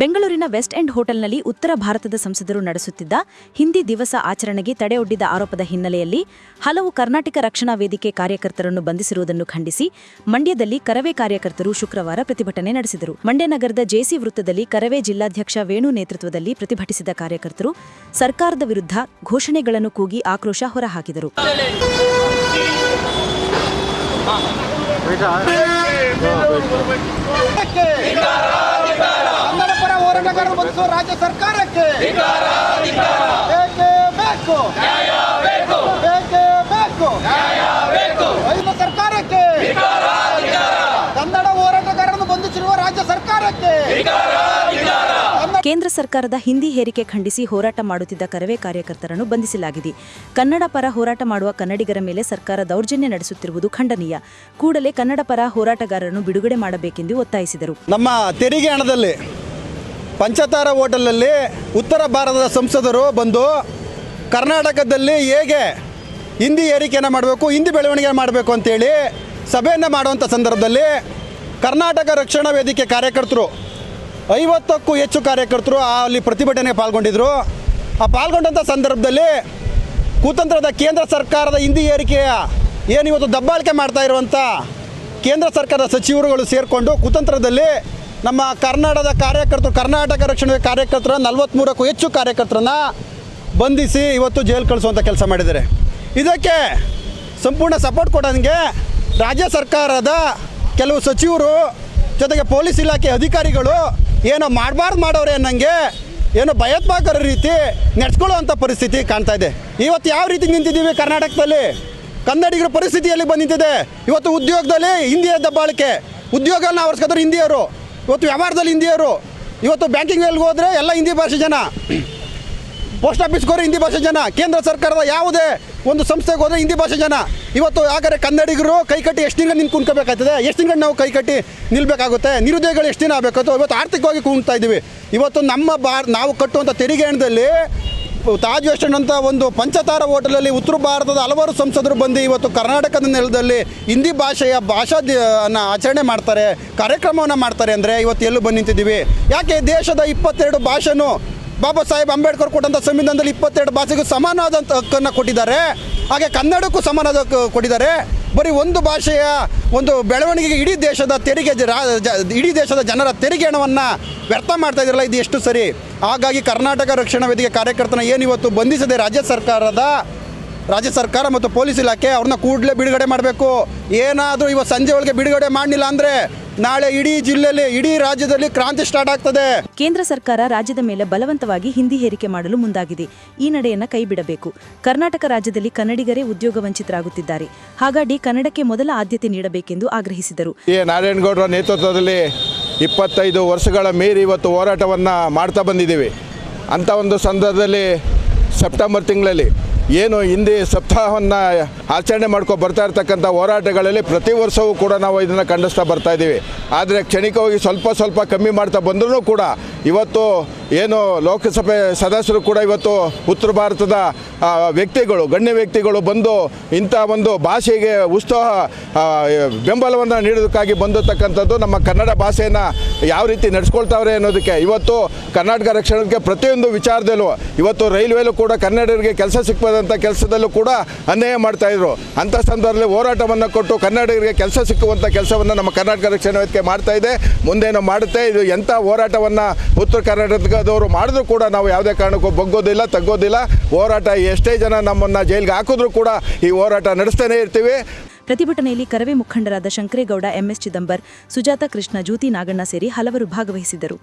ಬೆಂಗಳೂರಿನ West end ಹೋಟೆಲ್ನಲ್ಲಿ ಉತ್ತರ ಭಾರತದ ಸಂಸದರು ನಡೆಸುತ್ತಿದ್ದ ಹಿಂದಿ ದಿವಸ ಆಚರಣೆಗೆ ತಡೆಯೊಡ್ಡಿದ ಆರೋಪದ ಹಿನ್ನೆಲೆಯಲ್ಲಿ ಹಲವು ಕರ್ನಾಟಕ ರಕ್ಷಣಾ ವೇದಿಕೆ ಕಾರ್ಯಕರ್ತರನ್ನು ಬಂಧಿಸಿರುವುದನ್ನು ಖಂಡಿಸಿ ಮಂಡ್ಯದಲ್ಲಿ ಕರವೇ ಕಾರ್ಯಕರ್ತರು ಶುಕ್ರವಾರ ಪ್ರತಿಭಟನೆ ನಡೆಸಿದರು. ಮಂಡ್ಯ ನಗರದ ಜೆಸಿ ವೃತ್ತದಲ್ಲಿ ಕರವೇ ಜಿಲ್ಲಾಧ್ಯಕ್ಷ ವೇಣು ನೇತೃತ್ವದಲ್ಲಿ ಪ್ರತಿಭಟಿಸಿದ ಕಾರ್ಯಕರ್ತರು ಸರ್ಕಾರದ ವಿರುದ್ಧ ಘೋಷಣೆಗಳನ್ನು ಕೂಗಿ ಆಕ್ರೋಶ ಹೊರಹಾಕಿದರು. ಸರ್ಕಾರಕ್ಕೆ ಮತ್ತು ರಾಜ್ಯ ಸರ್ಕಾರಕ್ಕೆ ಬೇಕೇ? ಬೇಕು. ಬೇಕೇ? ಬೇಕು. ಐದು ಸರ್ಕಾರಕ್ಕೆ ಕನ್ನಡ ಹೋರಾಟಗಾರರನ್ನು ಬಂಧಿಸಿರುವ ರಾಜ್ಯ ಸರ್ಕಾರಕ್ಕೆ ಕನ್ನಡ ಕೇಂದ್ರ ಸರ್ಕಾರದ ಹಿಂದಿ ಹೇರಿಕೆ ಖಂಡಿಸಿ ಹೋರಾಟ ಮಾಡುತ್ತಿದ್ದ ಕರವೇ ಕಾರ್ಯಕರ್ತರನ್ನು ಬಂಧಿಸಲಾಗಿದೆ. ಕನ್ನಡ ಪರ ಹೋರಾಟ ಮಾಡುವ ಕನ್ನಡಿಗರ ಮೇಲೆ ಸರ್ಕಾರ ದೌರ್ಜನ್ಯ ನಡೆಸುತ್ತಿರುವುದು ಖಂಡನೀಯ. ಕೂಡಲೇ ಕನ್ನಡ ಪರ ಹೋರಾಟಗಾರರನ್ನು ಬಿಡುಗಡೆ ಮಾಡಬೇಕೆಂದು ಒತ್ತಾಯಿಸಿದರು. ನಮ್ಮ ತೆರಿಗೆ ಹಣದಲ್ಲಿ ಪಂಚತಾರ ಹೋಟೆಲಲ್ಲಿ ಉತ್ತರ ಭಾರತದ ಸಂಸದರು ಬಂದು ಕರ್ನಾಟಕದಲ್ಲಿ ಹೇಗೆ ಹಿಂದಿ ಏರಿಕೆಯನ್ನು ಮಾಡಬೇಕು, ಹಿಂದಿ ಬೆಳವಣಿಗೆ ಮಾಡಬೇಕು ಅಂತೇಳಿ ಸಭೆಯನ್ನು ಮಾಡುವಂಥ ಸಂದರ್ಭದಲ್ಲಿ ಕರ್ನಾಟಕ ರಕ್ಷಣಾ ವೇದಿಕೆ ಕಾರ್ಯಕರ್ತರು, ಐವತ್ತಕ್ಕೂ ಹೆಚ್ಚು ಕಾರ್ಯಕರ್ತರು ಅಲ್ಲಿ ಪ್ರತಿಭಟನೆಗೆ ಪಾಲ್ಗೊಂಡಿದ್ದರು ಆ ಪಾಲ್ಗೊಂಡಂಥ ಸಂದರ್ಭದಲ್ಲಿ ಕುತಂತ್ರದ ಕೇಂದ್ರ ಸರ್ಕಾರದ ಹಿಂದಿ ಏರಿಕೆಯ ಏನು ಇವತ್ತು ದಬ್ಬಾಳಿಕೆ ಮಾಡ್ತಾ ಇರುವಂಥ ಕೇಂದ್ರ ಸರ್ಕಾರದ ಸಚಿವರುಗಳು ಸೇರಿಕೊಂಡು ಕುತಂತ್ರದಲ್ಲಿ ನಮ್ಮ ಕರ್ನಾಟಕದ ಕಾರ್ಯಕರ್ತರು, ಕರ್ನಾಟಕ ರಕ್ಷಣೆ ಕಾರ್ಯಕರ್ತರ ನಲವತ್ತ್ಮೂರಕ್ಕೂ ಹೆಚ್ಚು ಕಾರ್ಯಕರ್ತರನ್ನ ಬಂಧಿಸಿ ಇವತ್ತು ಜೈಲು ಕಳಿಸುವಂಥ ಕೆಲಸ ಮಾಡಿದ್ದಾರೆ. ಇದಕ್ಕೆ ಸಂಪೂರ್ಣ ಸಪೋರ್ಟ್ ಕೊಡೋಂಗೆ ರಾಜ್ಯ ಸರ್ಕಾರದ ಕೆಲವು ಸಚಿವರು ಜೊತೆಗೆ ಪೊಲೀಸ್ ಇಲಾಖೆ ಅಧಿಕಾರಿಗಳು ಏನೋ ಮಾಡಬಾರ್ದು ಮಾಡೋರೆ ಅನ್ನಂಗೆ ಏನೋ ಭಯೋತ್ಪಾದಕರ ರೀತಿ ನಡೆಸ್ಕೊಳ್ಳುವಂಥ ಪರಿಸ್ಥಿತಿ ಕಾಣ್ತಾ ಇದೆ. ಇವತ್ತು ಯಾವ ರೀತಿ ನಿಂತಿದ್ದೀವಿ ಕರ್ನಾಟಕದಲ್ಲಿ? ಕನ್ನಡಿಗರ ಪರಿಸ್ಥಿತಿಯಲ್ಲಿ ಬಂದಿದ್ದಿದೆ ನಿಂತಿದೆ. ಇವತ್ತು ಉದ್ಯೋಗದಲ್ಲಿ ಹಿಂದಿಯ ದಬ್ಬಾಳಿಕೆ ಉದ್ಯೋಗನ ಆವರಿಸ್ಕೋದ್ರೆ ಹಿಂದಿಯವರು. ಇವತ್ತು ವ್ಯವಹಾರದಲ್ಲಿ ಹಿಂದಿಯವರು, ಇವತ್ತು ಬ್ಯಾಂಕಿಂಗ್ ಹೋದರೆ ಎಲ್ಲ ಹಿಂದಿ ಭಾಷೆ ಜನ. ಪೋಸ್ಟ್ ಆಫೀಸ್ಗೋರೆ ಹಿಂದಿ ಭಾಷೆ ಜನ. ಕೇಂದ್ರ ಸರ್ಕಾರದ ಯಾವುದೇ ಒಂದು ಸಂಸ್ಥೆಗೆ ಹೋದರೆ ಹಿಂದಿ ಭಾಷೆ ಜನ. ಇವತ್ತು ಯಾಕಂದರೆ ಕನ್ನಡಿಗರು ಕೈ ಕಟ್ಟಿ ಎಷ್ಟು ದಿನ ನಿಂತು ಕುಣ್ಕೋಬೇಕಾಗ್ತದೆ? ಎಷ್ಟು ದಿನ ನಾವು ಕೈಕಟ್ಟಿ ನಿಲ್ಲಬೇಕಾಗುತ್ತೆ ನಿರುದ್ಯೋಗಿಗಳು ಎಷ್ಟು ದಿನ ಆಗಬೇಕು? ಇವತ್ತು ಆರ್ಥಿಕವಾಗಿ ಕುಣ್ತಾ ಇದ್ದೀವಿ. ಇವತ್ತು ನಮ್ಮ ನಾವು ಕಟ್ಟುವಂಥ ತೆರಿಗೆ ಹಣದಲ್ಲಿ ತಾಜ್ ವೆಸ್ಟರ್ನ್ ಅಂತ ಒಂದು ಪಂಚತಾರ ಹೋಟೆಲಲ್ಲಿ ಉತ್ತರ ಭಾರತದ ಹಲವಾರು ಸಂಸದರು ಬಂದು ಇವತ್ತು ಕರ್ನಾಟಕದ ನೆಲದಲ್ಲಿ ಹಿಂದಿ ಭಾಷೆಯ ಭಾಷಾ ಅನ್ನು ಆಚರಣೆ ಮಾಡ್ತಾರೆ, ಕಾರ್ಯಕ್ರಮವನ್ನು ಮಾಡ್ತಾರೆ ಅಂದರೆ ಇವತ್ತು ಎಲ್ಲೂ ಬಂದು ನಿಂತಿದ್ದೀವಿ. ಯಾಕೆ ದೇಶದ ಇಪ್ಪತ್ತೆರಡು ಭಾಷೆನು ಬಾಬಾ ಸಾಹೇಬ್ ಅಂಬೇಡ್ಕರ್ ಕೊಟ್ಟಂಥ ಸಂವಿಧಾನದಲ್ಲಿ ಇಪ್ಪತ್ತೆರಡು ಭಾಷೆಗೂ ಸಮಾನವಾದಂಥ ಹಕ್ಕನ್ನು ಕೊಟ್ಟಿದ್ದಾರೆ? ಹಾಗೆ ಕನ್ನಡಕ್ಕೂ ಸಮಾನವಾದ ಕೊಟ್ಟಿದ್ದಾರೆ. ಬರೀ ಒಂದು ಭಾಷೆಯ ಒಂದು ಬೆಳವಣಿಗೆಗೆ ಇಡೀ ದೇಶದ ತೆರಿಗೆ ಇಡೀ ದೇಶದ ಜನರ ತೆರಿಗೆ ಹಣವನ್ನು ವ್ಯರ್ಥ ಮಾಡ್ತಾ ಇದ್ರಲ್ಲ, ಇದು ಎಷ್ಟು ಸರಿ? ಹಾಗಾಗಿ ಕರ್ನಾಟಕ ರಕ್ಷಣಾ ವೇದಿಕೆ ಕಾರ್ಯಕರ್ತನ ಏನು ಇವತ್ತು ಬಂಧಿಸದೆ ರಾಜ್ಯ ಸರ್ಕಾರದ, ರಾಜ್ಯ ಸರ್ಕಾರ ಮತ್ತು ಪೊಲೀಸ್ ಇಲಾಖೆ ಅವ್ರನ್ನ ಕೂಡಲೇ ಬಿಡುಗಡೆ ಮಾಡಬೇಕು? ಏನಾದರೂ ಇವತ್ತು ಸಂಜೆ ಒಳಗೆ ಬಿಡುಗಡೆ ಮಾಡಲಿಲ್ಲ ಅಂದರೆ ನಾಳೆ ಇಡೀ ಜಿಲ್ಲೆಯಲ್ಲಿ ಇಡೀ ರಾಜ್ಯದಲ್ಲಿ ಕ್ರಾಂತಿ ಸ್ಟಾರ್ಟ್ ಆಗ್ತದೆ. ಕೇಂದ್ರ ಸರ್ಕಾರ ರಾಜ್ಯದ ಮೇಲೆ ಬಲವಂತವಾಗಿ ಹಿಂದಿ ಹೇರಿಕೆ ಮಾಡಲು ಮುಂದಾಗಿದೆ. ಈ ನಡೆಯನ್ನ ಕೈಬಿಡಬೇಕು. ಕರ್ನಾಟಕ ರಾಜ್ಯದಲ್ಲಿ ಕನ್ನಡಿಗರೇ ಉದ್ಯೋಗ ವಂಚಿತರಾಗುತ್ತಿದ್ದಾರೆ. ಹಾಗಾಗಿ ಕನ್ನಡಕ್ಕೆ ಮೊದಲ ಆದ್ಯತೆ ನೀಡಬೇಕೆಂದು ಆಗ್ರಹಿಸಿದರು. ಎ. ನಾರಾಯಣಗೌಡರ ನೇತೃತ್ವದಲ್ಲಿ ಇಪ್ಪತ್ತೈದು ವರ್ಷಗಳ ಮೀರಿ ಇವತ್ತು ಹೋರಾಟವನ್ನು ಮಾಡ್ತಾ ಬಂದಿದ್ದೀವಿ. ಅಂಥ ಒಂದು ಸಂದರ್ಭದಲ್ಲಿ ಸೆಪ್ಟೆಂಬರ್ ತಿಂಗಳಲ್ಲಿ ಏನು ಹಿಂದಿ ಸಪ್ತಾಹವನ್ನು ಆಚರಣೆ ಮಾಡ್ಕೊ ಬರ್ತಾ ಇರ್ತಕ್ಕಂಥ ಹೋರಾಟಗಳಲ್ಲಿ ಪ್ರತಿ ವರ್ಷವೂ ಕೂಡ ನಾವು ಇದನ್ನು ಖಂಡಿಸ್ತಾ ಬರ್ತಾ ಇದ್ದೀವಿ. ಆದರೆ ಕ್ಷಣಿಕವಾಗಿ ಸ್ವಲ್ಪ ಸ್ವಲ್ಪ ಕಮ್ಮಿ ಮಾಡ್ತಾ ಬಂದರೂ ಕೂಡ ಇವತ್ತು ಏನು ಲೋಕಸಭೆ ಸದಸ್ಯರು ಕೂಡ ಇವತ್ತು ಉತ್ತರ ಭಾರತದ ವ್ಯಕ್ತಿಗಳು, ಗಣ್ಯ ವ್ಯಕ್ತಿಗಳು ಬಂದು ಇಂಥ ಒಂದು ಭಾಷೆಗೆ ಉತ್ಸಾಹ ಬೆಂಬಲವನ್ನು ನೀಡೋದಕ್ಕಾಗಿ ಬಂದಿರತಕ್ಕಂಥದ್ದು ನಮ್ಮ ಕನ್ನಡ ಭಾಷೆಯನ್ನು ಯಾವ ರೀತಿ ನಡೆಸ್ಕೊಳ್ತಾವ್ರೆ ಅನ್ನೋದಕ್ಕೆ. ಇವತ್ತು ಕರ್ನಾಟಕ ರಕ್ಷಣೆಗೆ ಪ್ರತಿಯೊಂದು ವಿಚಾರದಲ್ಲೂ, ಇವತ್ತು ರೈಲ್ವೆಲೂ ಕೂಡ ಕನ್ನಡಿಗರಿಗೆ ಕೆಲಸ ಸಿಕ್ಕದಂಥ ಕೆಲಸದಲ್ಲೂ ಕೂಡ ಅನ್ಯಾಯ ಮಾಡ್ತಾಯಿದ್ರು ಅಂಥ ಸಂದರ್ಭದಲ್ಲಿ ಹೋರಾಟವನ್ನು ಕೊಟ್ಟು ಕನ್ನಡಿಗರಿಗೆ ಕೆಲಸ ಸಿಕ್ಕುವಂಥ ಕೆಲಸವನ್ನು ನಮ್ಮ ಕರ್ನಾಟಕ ರಕ್ಷಣಾ ವೇದಿಕೆ ಮಾಡ್ತಾ ಇದೆ. ಮುಂದೇನು ಮಾಡುತ್ತೆ, ಇದು ಎಂಥ ಹೋರಾಟವನ್ನು ಉತ್ತರ ಕರ್ನಾಟಕದವರು ಮಾಡಿದ್ರು ಕೂಡ ನಾವು ಯಾವುದೇ ಕಾರಣಕ್ಕೂ ಬಗ್ಗೋದಿಲ್ಲ, ತಗ್ಗೋದಿಲ್ಲ. ಹೋರಾಟ ಎಷ್ಟೇ ಜನ ನಮ್ಮನ್ನು ಜೈಲಿಗೆ ಹಾಕಿದ್ರು ಕೂಡ ಈ ಹೋರಾಟ ನಡೆಸ್ತಾನೆ ಇರ್ತೀವಿ. ಪ್ರತಿಭಟನೆಯಲ್ಲಿ ಕರವೇ ಮುಖಂಡರಾದ ಶಂಕರೇಗೌಡ, ಎಂಎಸ್ ಚಿದಂಬರ್, ಸುಜಾತ ಕೃಷ್ಣ, ಜ್ಯೋತಿ ನಾಗಣ್ಣ ಸೇರಿ ಹಲವರು ಭಾಗವಹಿಸಿದ್ದರು.